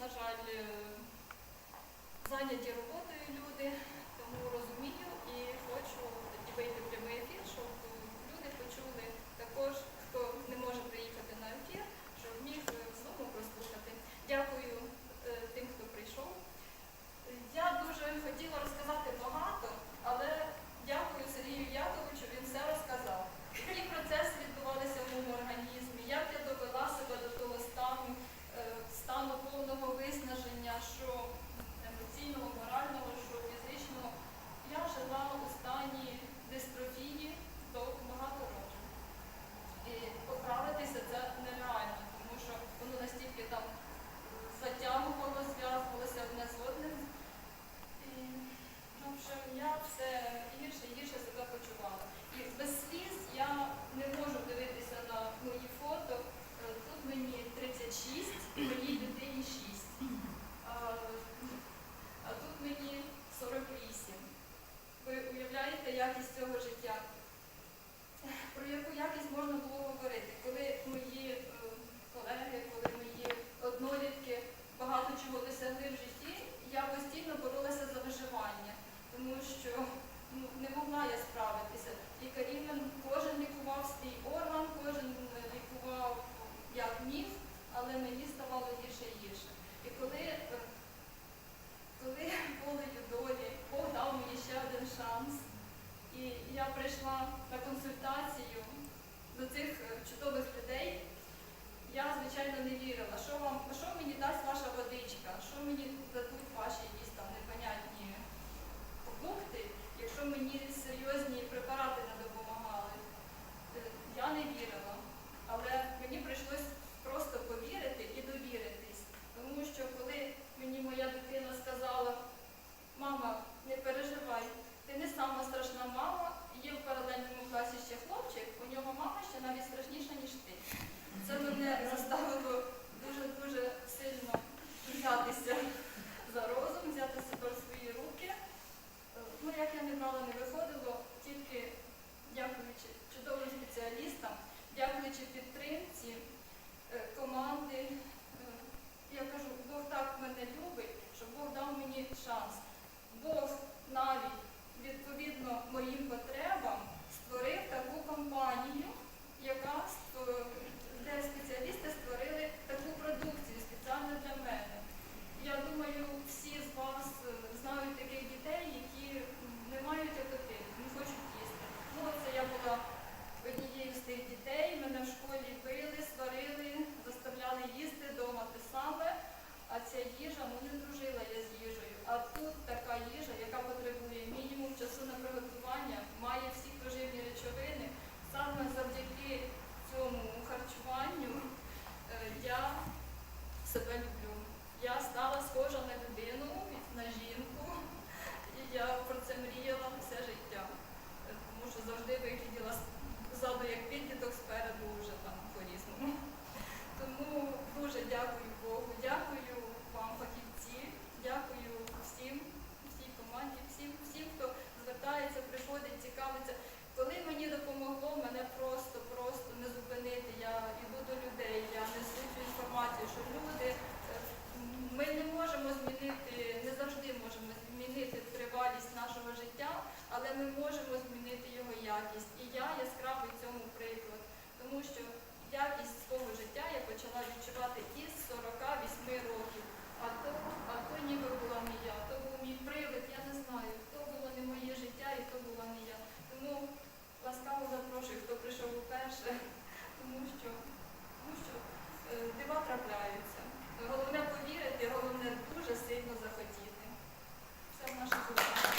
на жаль, е, зайняті роботою люди, тому розумію і хочу тоді вийти в прямий ефір, щоб. чого досягли в житті, я постійно боролася за виживання, тому що ну, не могла я справитися. і Лікарі нас. Бог навіть відповідно моїм потребам Serpent не можемо змінити його якість. І я яскравий цьому приклад, тому що якість свого життя я почала відчувати і